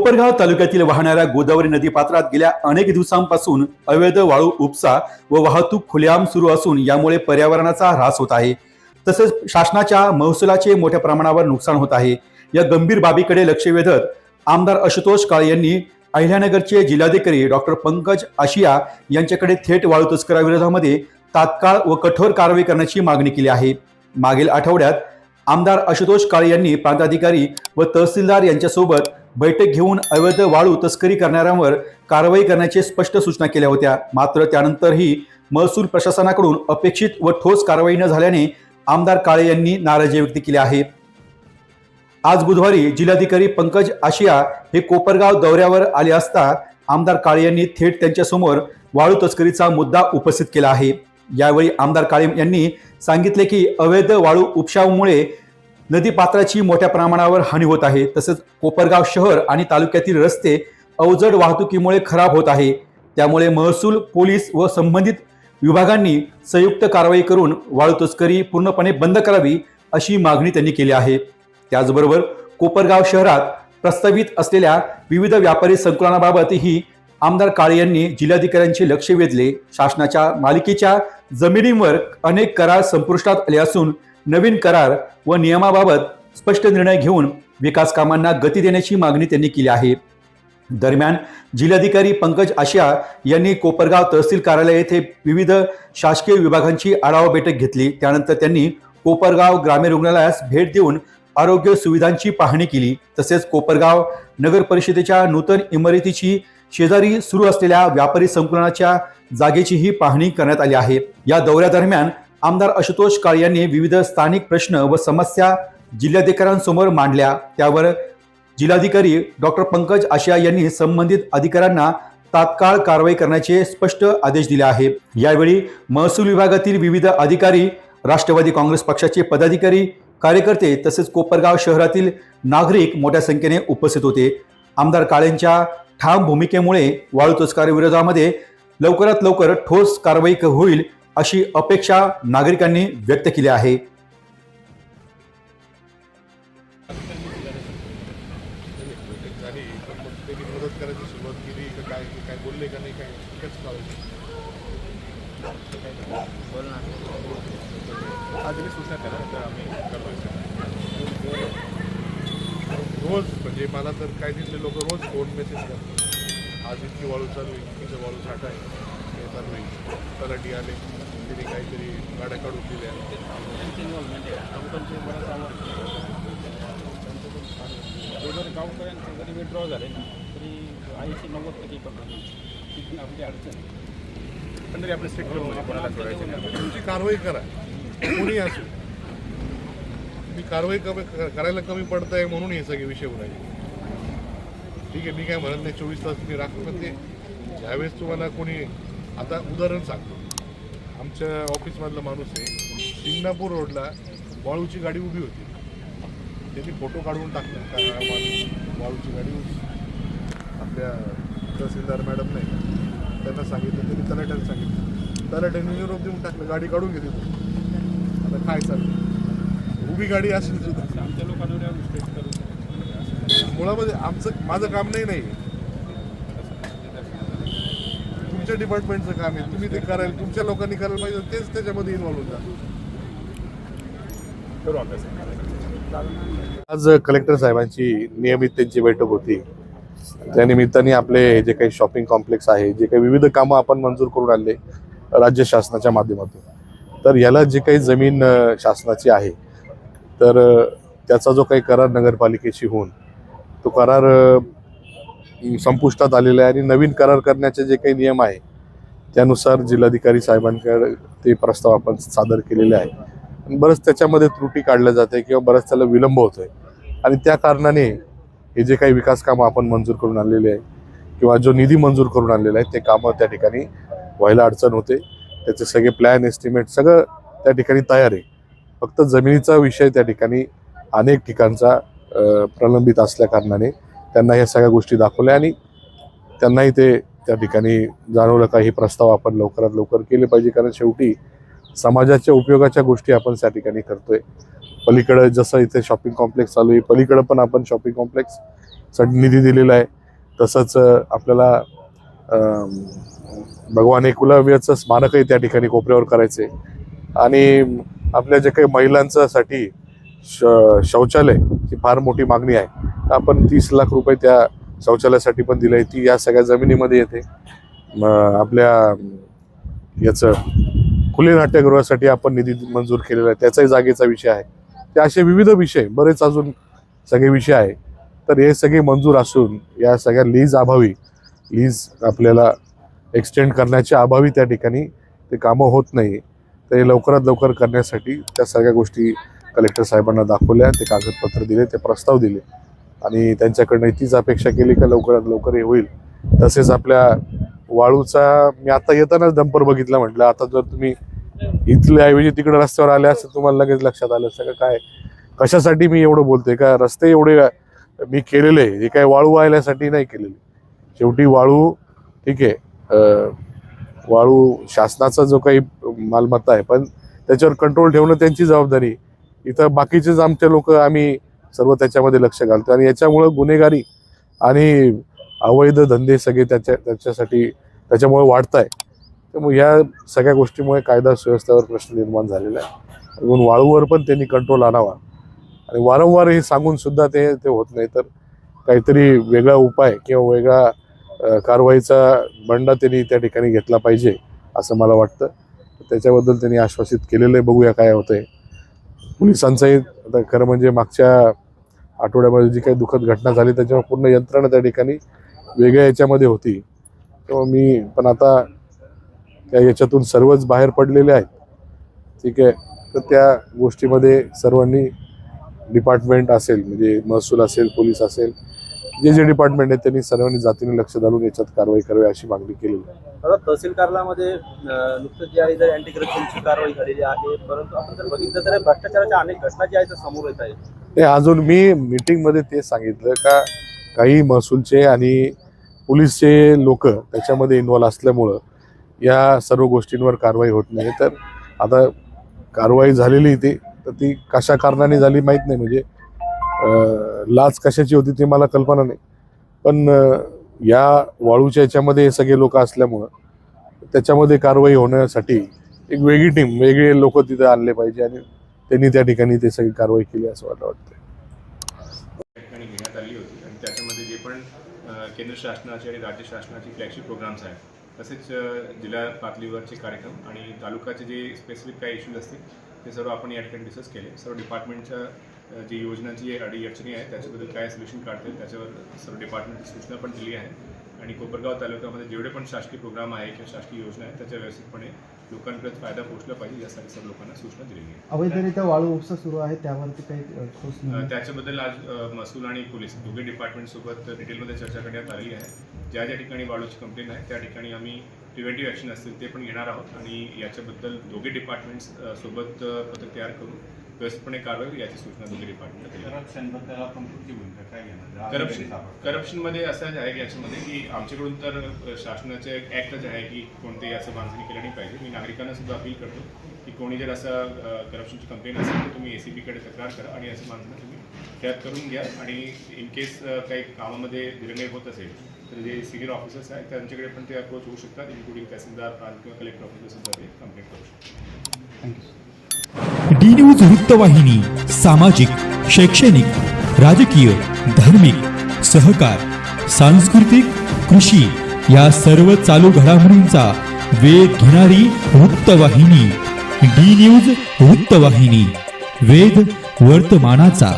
कोपरगाव तालुक्यातील वाहणाऱ्या गोदावरी नदी पात्रात गेल्या अनेक दिवसांपासून अवैध वाळू उपसा व वाहतूक खुलेआम सुरू असून यामुळे पर्यावरणाचा ऱ्हास होत आहे. तसेच शासनाच्या महसुलाचे मोठ्या प्रमाणावर नुकसान होत आहे. या गंभीर बाबीकडे लक्ष वेधत आमदार आशुतोष काळे यांनी अहिल्यानगरचे जिल्हाधिकारी डॉक्टर पंकज आशिया यांच्याकडे थेट वाळू तस्कराविरोधामध्ये तात्काळ व कठोर कारवाई करण्याची मागणी केली आहे. मागील आठवड्यात आमदार आशुतोष काळे यांनी प्रांताधिकारी व तहसीलदार यांच्यासोबत बैठक घेऊन अवैध वाळू तस्करी करणाऱ्यांवर कारवाई करण्याचे स्पष्ट सूचना केल्या होत्या. मात्र त्यानंतरही महसूल प्रशासनाकडून अपेक्षित व ठोस कारवाई न झाल्याने आमदार काळे यांनी नाराजी व्यक्त केली आहे. आज बुधवारी जिल्हाधिकारी पंकज आशिया हे कोपरगाव दौऱ्यावर आले असता आमदार काळे यांनी थेट त्यांच्यासमोर वाळू तस्करीचा मुद्दा उपस्थित केला आहे. यावेळी आमदार काळे यांनी सांगितले की अवैध वाळू नदी पात्राची मोठ्या प्रमाणावर हानी होत आहे. तसंच कोपरगाव शहर आणि तालुक्यातील रस्ते अवजड वाहतुकीमुळे खराब होत आहे. त्यामुळे महसूल पोलीस व संबंधित विभागांनी संयुक्त कारवाई करून वाळू तस्करी पूर्णपणे बंद करावी अशी मागणी त्यांनी केली आहे. त्याचबरोबर कोपरगाव शहरात प्रस्तावित असलेल्या विविध व्यापारी संकुलनाबाबतही आमदार काळे यांनी जिल्हाधिकाऱ्यांचे लक्ष वेधले. शासनाच्या मालिकेच्या जमिनींवर अनेक करार संपुष्टात आले असून नवीन करार व नियमाबाबत स्पष्ट निर्णय घेऊन विकास कामांना गती देण्याची मागणी त्यांनी केली आहे. दरम्यान जिल्हाधिकारी पंकज आशिया यांनी कोपरगाव तहसील कार्यालय येथे विविध शासकीय विभागांची आढावा बैठक घेतली. त्यानंतर त्यांनी कोपरगाव ग्रामीण रुग्णालयास भेट देऊन आरोग्य सुविधांची पाहणी केली. तसेच कोपरगाव नगर परिषदेच्या नूतन इमारतीची शेजारी सुरू असलेल्या व्यापारी संकुलनाच्या जागेचीही पाहणी करण्यात आली आहे. या दौऱ्यादरम्यान आमदार आशुतोष काळे यांनी विविध स्थानिक प्रश्न व समस्या जिल्हाधिकाऱ्यांसमोर मांडल्या. त्यावर जिल्हाधिकारी डॉक्टर पंकज आशिया यांनी संबंधित अधिकाऱ्यांना तात्काळ कारवाई करण्याचे स्पष्ट आदेश दिले आहे. यावेळी महसूल विभागातील विविध अधिकारी राष्ट्रवादी काँग्रेस पक्षाचे पदाधिकारी कार्यकर्ते तसेच कोपरगाव शहरातील नागरिक मोठ्या संख्येने उपस्थित होते. आमदार काळेंच्या ठाम भूमिकेमुळे वाळू तस्करी लवकरात लवकर ठोस कारवाई होईल अशी अपेक्षा नागरिकांनी व्यक्त केली आहे. मदत करायची सुरुवात केली काय बोलले का नाही आज रोज म्हणजे मला तर काय दिसले लोक रोज फोन मेसेज करतात. आज इतकी वाळू चालू आहे इतकीचं वाळू साठा आहे. आहे तलाठी आले त्यांनी काहीतरी गाड्या काढून दिल्या. जर गावकऱ्यांचे जरी विड्रॉ झाले ना तरी ऐंशी नव्वद टक्के पकडून आपली अडचण. पण तरी आपल्या सेक्टरमध्ये कोणाला सोडायचं नाही. तुमची कारवाई करा. कोणी असो. मी कारवाई कमी करायला कमी पडत आहे म्हणून हे सगळे विषय उरायचे. ठीक आहे मी काय म्हणत नाही चोवीस तास तुम्ही राखू पण ते ज्यावेळेस तुम्हाला कोणी आता उदाहरण सांगतो. आमच्या ऑफिसमधला माणूस आहे. शिंगणापूर रोडला वाळूची गाडी उभी होती. त्यांनी फोटो काढून टाकला. का हा माणूस वाळूची गाडी उभी आपल्या तहसीलदार मॅडम नाही का, त्यांना सांगितलं त्यांनी तलाट्याला सांगितलं. तलाट्याने निरोप देऊन टाकलं. गाडी काढून घेतली आता काय चाललं उभी गाडी असेल सुद्धा. आमच्या असं मुळामध्ये आमचं माझं काम नाही नाही. तुमच्या डिपार्टमेंटचं काम आहे. तुम्ही ते करायला तुमच्या लोकांनी करायला पाहिजे तेच त्याच्यामध्ये इन्व्हॉल्व होतात. आज कलेक्टर साहेबांची नियमित त्यांची बैठक होती. त्या निमित्ताने आपले हे जे काही शॉपिंग कॉम्प्लेक्स आहे जे काही विविध कामं आपण मंजूर करून आणले राज्य शासनाच्या माध्यमातून. तर याला जी काही जमीन शासनाची आहे तर त्याचा जो काही करार नगरपालिकेशी होऊन तो करार संपुष्टात आलेलं आहे आणि नवीन करार करण्याचे जे काही नियम आहे त्यानुसार जिल्हाधिकारी साहेबांकडे ते प्रस्ताव आपण सादर केलेले आहे. बरंच त्याच्यामध्ये त्रुटी काढल्या जाते किंवा बरंच त्याला विलंब होतोय. आणि त्या कारणाने हे जे काही विकास कामं आपण मंजूर करून आणलेले आहे किंवा जो निधी मंजूर करून आणलेला आहे ते कामं त्या ठिकाणी व्हायला अडचण होते. त्याचे सगळे प्लॅन एस्टिमेट सगळं त्या ठिकाणी तयार आहे. फक्त जमिनीचा विषय त्या ठिकाणी अनेक ठिकाणचा प्रलंबित असल्या कारणाने त्यांना ह्या सगळ्या गोष्टी दाखवल्या आणि त्यांनाही ते त्या ठिकाणी जाणवलं का हे प्रस्ताव आपण लवकरात लवकर केले पाहिजे. कारण शेवटी समाजाच्या उपयोगाच्या गोष्टी आपण त्या ठिकाणी करतोय. पलीकडं जसं इथे शॉपिंग कॉम्प्लेक्स चालू आहे पलीकडं पण आपण शॉपिंग कॉम्प्लेक्ससाठी निधी दिलेला आहे. तसंच आपल्याला भगवान एकलव्याचं स्मारकही त्या ठिकाणी कोपऱ्यावर करायचे आणि आपल्या जे काही महिलांच्यासाठी श शौचालय ही फार मोठी मागणी आहे. आपण तीस लाख रुपये त्या शौचालयासाठी पण दिले ती या सगळ्या जमिनीमध्ये येते. आपल्या याचं खुले नाट्यगृहासाठी आपण निधी मंजूर केलेला आहे. त्याचाही जागेचा विषय आहे. ते असे विविध विषय बरेच अजून सगळे विषय आहे. तर हे सगळे मंजूर असून या सगळ्या लीज अभावी लीज आपल्याला एक्सटेंड करण्याच्या अभावी त्या ठिकाणी ते कामं होत नाही. तर हे लवकरात लवकर करण्यासाठी त्या सगळ्या गोष्टी कलेक्टर साहेबांना दाखवल्या ते कागदपत्र दिले ते प्रस्ताव दिले. आणि त्यांच्याकडनं तीच अपेक्षा केली का लवकरात लवकर हे होईल. तसेच आपल्या वाळूचा मी आता येतानाच डंपर बघितला म्हटलं. आता जर तुम्ही इथल्या ऐवजी तिकडे रस्त्यावर आले असं तुम्हाला लगेच लक्षात आलं सगळं काय? कशासाठी मी एवढं बोलतोय? का रस्ते एवढे मी केलेले हे काय वाळू वाहिल्यासाठी नाही केलेले. शेवटी वाळू ठीक आहे वाळू शासनाचा जो काही मालमत्ता आहे पण त्याच्यावर कंट्रोल ठेवणं त्यांची जबाबदारी. इथं बाकीचेच आमचे लोक आम्ही सर्व त्याच्यामध्ये लक्ष घालतो आणि याच्यामुळं गुन्हेगारी आणि अवैध धंदे सगळे त्याच्या त्याच्यासाठी त्याच्यामुळे वाढत आहे त्यामुळे या सगळ्या गोष्टीमुळे कायदा सुव्यवस्थेवर प्रश्न निर्माण झालेला आहे. म्हणून वाळूवर पण त्यांनी कंट्रोल आणावा. आणि वारंवार हे सांगून सुद्धा ते ते होत नाही. तर काहीतरी वेगळा उपाय किंवा वेगळा कारवाईचा बंडा त्यांनी त्या ठिकाणी घेतला पाहिजे असं मला वाटतं. त्याच्याबद्दल त्यांनी आश्वासित केलेलं आहे. बघूया काय होतंय. पोलिसांचंही आता खरं म्हणजे मागच्या आठवड्यामध्ये जी काही दुःखद घटना झाली त्याच्यामुळे पूर्ण यंत्रणा त्या ठिकाणी वेगळ्या याच्यामध्ये होती. तेव्हा मी पण आता त्या याच्यातून सर्वच बाहेर पडलेले आहेत. ठीक आहे? तर त्या गोष्टीमध्ये सर्वांनी डिपार्टमेंट असेल म्हणजे महसूल असेल पोलीस असेल जे जे डिपार्टमेंट आहेत त्यांनी सर्वांनी जातीने लक्ष घालून याच्यात कारवाई करावी अशी मागणी केलेली आहे. तहसील कार्यालयामध्ये नुकतंच जे आहे तर अँटी करप्शनची कारवाई झालेली आहे. परंतु आपण जर बघितलं तर भ्रष्टाचाराच्या अनेक घटना ज्या आहेत समोर येत आहेत. नाही अजून मी मीटिंगमध्ये ते सांगितलं का काही महसूलचे आणि पोलीसचे लोक त्याच्यामध्ये इन्व्हॉल्व असल्यामुळं या सर्व गोष्टींवर कारवाई होत नाही. तर आता कारवाई झालेली ती तर ती कशा कारणाने झाली माहीत नाही. म्हणजे लाच कशाची होती ती मला कल्पना नाही. पण या वाळूच्या याच्यामध्ये सगळे लोक असल्यामुळं त्याच्यामध्ये कारवाई होण्यासाठी एक वेगळी टीम वेगळे लोक तिथे आणले पाहिजे आणि त्यांनी त्या ठिकाणी ते सगळी कारवाई केली असं मला वाटतं ठिकाणी घेण्यात आली होती. आणि त्याच्यामध्ये जे पण केंद्र शासनाचे आणि राज्य शासनाचे फ्लॅगशिप प्रोग्राम्स आहेत तसेच जिल्हा पातळीवरचे कार्यक्रम आणि तालुक्याचे जे स्पेसिफिक काही इश्यूज असतील ते सर्व आपण या ठिकाणी डिस्कस केले. सर्व डिपार्टमेंटच्या जी योजनांची अडी अडचणी आहेत त्याच्याबद्दल काय सोल्युशन काढतील त्याच्यावर सर्व डिपार्टमेंटची सूचना पण दिली आहे. आणि कोपरगाव तालुक्यामध्ये जेवढे पण शासकीय प्रोग्राम आहे किंवा शासकीय योजना आहेत त्याचा व्यवस्थितपणे लोकांपर्यंत फायदा पोहोचला पाहिजे यासाठी सर्व लोकांना सूचना दिलेली आहे. अवैधरित्या वाळू उपसा सुरू आहे त्यावरती काही ठोस त्याच्याबद्दल आज महसूल आणि पोलीस दोघे डिपार्टमेंट सोबत डिटेलमध्ये चर्चा करण्यात आली आहे. ज्या ज्या ठिकाणी वाळूची कंप्लेंट आहे त्या ठिकाणी आम्ही प्रिव्हेंटिव्ह ॲक्शन असतील ते पण घेणार आहोत आणि याच्याबद्दल दोघे डिपार्टमेंट्स सोबत पथक तयार करून व्यवस्थितपणे कारवाई याची सूचना दोघे डिपार्टमेंट करप्शन करप्शनमध्ये असं आहे की याच्यामध्ये की आमच्याकडून तर शासनाचे ॲक्टच आहे की कोणतेही असं बांधणी केलं नाही पाहिजे. मी नागरिकांना सुद्धा अपील करतो की कोणी जर असं करप्शनची कंप्लेंट असेल तर तुम्ही ए सी बीकडे तक्रार करा आणि असं बांधणं तुम्ही त्यात करून घ्या. आणि इन केस काही कामामध्ये निर्णय होत असेल तर जे सिनियर ऑफिसर्स आहेत त्यांच्याकडे पण ते अप्रोच होऊ शकतात इन्क्लुडिंग तहसीलदार प्रांत किंवा कलेक्टर ऑफिसर सुद्धा ते कंप्लेंट करू शकतात. डी न्यूज वृत्तवाहिनी सामाजिक शैक्षणिक राजकीय धार्मिक सहकार सांस्कृतिक कृषी या सर्व चालू घडामोडींचा वेध घेणारी वृत्तवाहिनी. डी न्यूज वृत्तवाहिनी वेध वर्तमानाचा